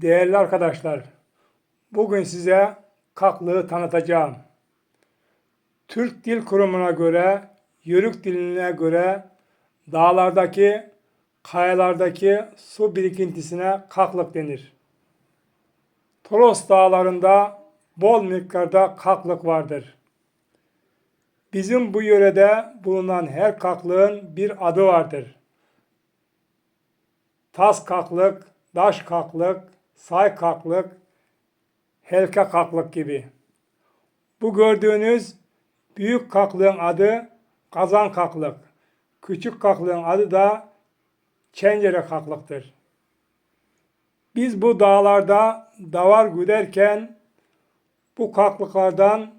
Değerli arkadaşlar, bugün size kaklığı tanıtacağım. Türk Dil Kurumu'na göre, Yörük diline göre dağlardaki, kayalardaki su birikintisine kaklık denir. Toros dağlarında bol miktarda kaklık vardır. Bizim bu yörede bulunan her kaklığın bir adı vardır. Tas kaklık, daş kaklık, say kaklık, helke kaklık gibi. Bu gördüğünüz büyük kaklığın adı kazan kaklık. Küçük kaklığın adı da çencere kaklıktır. Biz bu dağlarda davar güderken bu kaklıklardan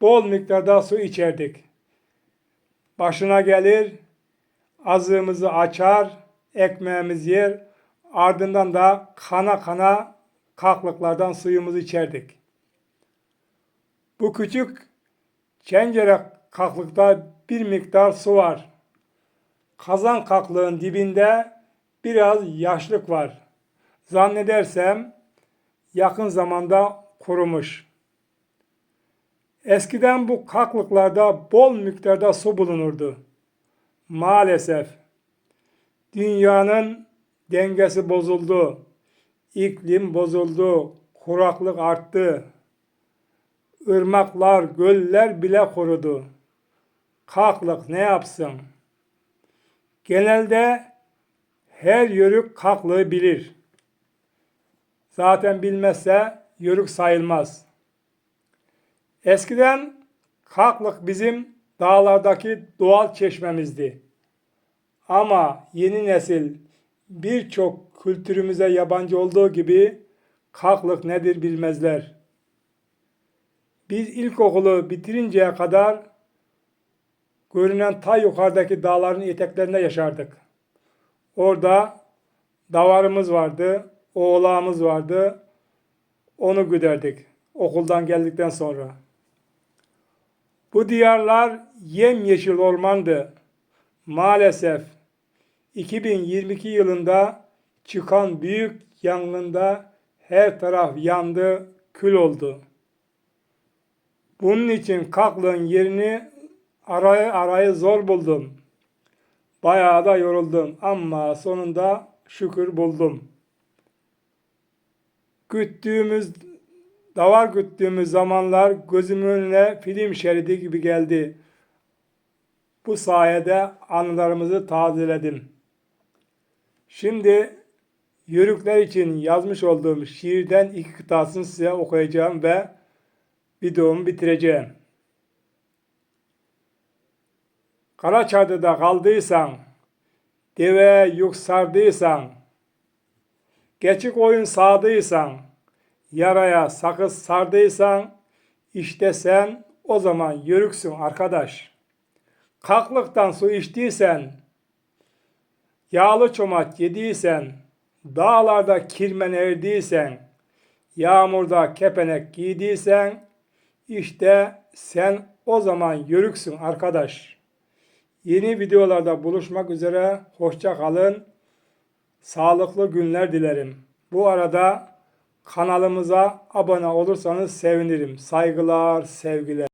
bol miktarda su içerdik. Başına gelir, azığımızı açar, ekmeğimizi yer, ardından da kana kana kaklıklardan suyumuzu içerdik. Bu küçük çencere kaklıkta bir miktar su var. Kazan kaklığın dibinde biraz yaşlık var. Zannedersem yakın zamanda kurumuş. Eskiden bu kaklıklarda bol miktarda su bulunurdu. Maalesef dünyanın dengesi bozuldu. İklim bozuldu. Kuraklık arttı. Irmaklar, göller bile kurudu. Kaklık ne yapsın? Genelde her yörük kaklığı bilir. Zaten bilmezse yörük sayılmaz. Eskiden kaklık bizim dağlardaki doğal çeşmemizdi. Ama yeni nesil birçok kültürümüze yabancı olduğu gibi kaklık nedir bilmezler. Biz ilkokulu bitirinceye kadar görünen ta yukarıdaki dağların eteklerinde yaşardık. Orada davarımız vardı, oğlağımız vardı. Onu güderdik okuldan geldikten sonra. Bu diyarlar yemyeşil ormandı. Maalesef 2022 yılında çıkan büyük yangında her taraf yandı, kül oldu. Bunun için kaklığın yerini arayı arayı zor buldum. Bayağı da yoruldum ama sonunda şükür buldum. Güttüğümüz, davar güttüğümüz zamanlar gözümün önüne film şeridi gibi geldi. Bu sayede anılarımızı tazeledim. Şimdi yörükler için yazmış olduğum şiirden iki kıtasını size okuyacağım ve videomu bitireceğim. Karaçadır'da kaldıysan, deve yük sardıysan, geçik oyun sağdıysan, yaraya sakız sardıysan, işte sen o zaman yörüksün arkadaş. Kaklıktan su içtiysen, yağlı çomak yediysen, dağlarda kirmen erdiysen, yağmurda kepenek giydiysen, işte sen o zaman yörüksün arkadaş. Yeni videolarda buluşmak üzere. Hoşça kalın. Sağlıklı günler dilerim. Bu arada kanalımıza abone olursanız sevinirim. Saygılar, sevgiler.